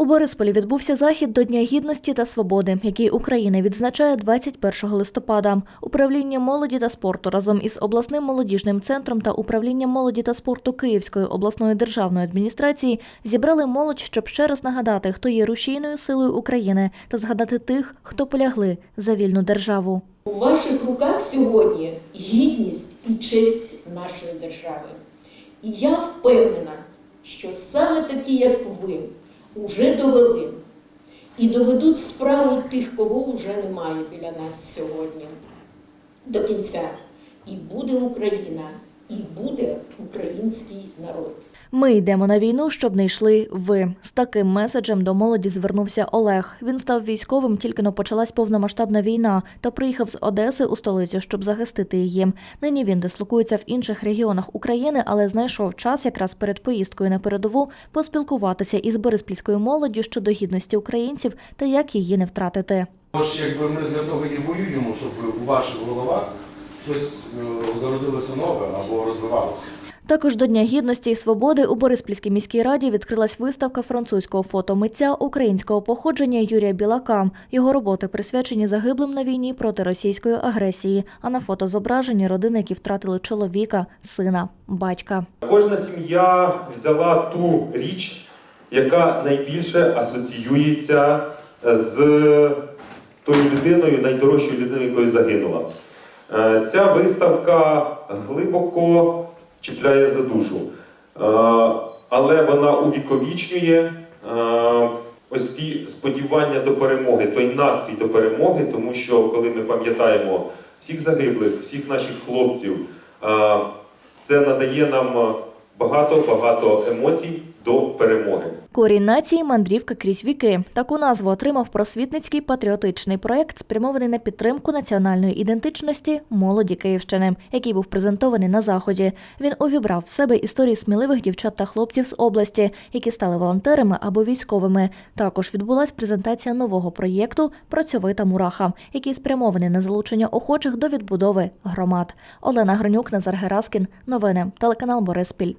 У Борисполі відбувся захід до Дня гідності та свободи, який Україна відзначає 21 листопада. Управління молоді та спорту разом із обласним молодіжним центром та управлінням молоді та спорту Київської обласної державної адміністрації зібрали молодь, щоб ще раз нагадати, хто є рушійною силою України, та згадати тих, хто полягли за вільну державу. У ваших руках сьогодні гідність і честь нашої держави. І я впевнена, що саме такі, як ви, уже довели і доведуть справу тих, кого вже немає біля нас сьогодні. До кінця. І буде Україна, і буде український народ. Ми йдемо на війну, щоб не йшли ви. З таким меседжем до молоді звернувся Олег. Він став військовим, тільки но почалась повномасштабна війна, та приїхав з Одеси у столицю, щоб захистити її. Нині він дислокується в інших регіонах України, але знайшов час якраз перед поїздкою на передову поспілкуватися із бориспільською молоддю щодо гідності українців та як її не втратити. Тож, якби ми з того і воюємо, щоб у ваших головах щось е, зародилося нове або розвивалося. Також до Дня гідності і свободи у Бориспільській міській раді відкрилась виставка французького фотомитця українського походження Юрія Білака. Його роботи присвячені загиблим на війні проти російської агресії. А на фото зображені родини, які втратили чоловіка, сина, батька. Кожна сім'я взяла ту річ, яка найбільше асоціюється з тою людиною, найдорожчою людиною, якою загинула. Е, Ця виставка глибоко чіпляє за душу, Е, але вона увіковічнює е, ось ті сподівання до перемоги, той настрій до перемоги, тому що коли ми пам'ятаємо всіх загиблих, всіх наших хлопців, е, це надає нам багато-багато емоцій до перемоги. Корінь нації мандрівка крізь віки. Таку назву отримав просвітницький патріотичний проект, спрямований на підтримку національної ідентичності молоді Київщини, який був презентований на заході. Він увібрав в себе історії сміливих дівчат та хлопців з області, які стали волонтерами або військовими. Також відбулась презентація нового проєкту Працьовита мураха, який спрямований на залучення охочих до відбудови громад. Олена Гринюк, Назар Гераскін. Новини. Телеканал Бориспіль.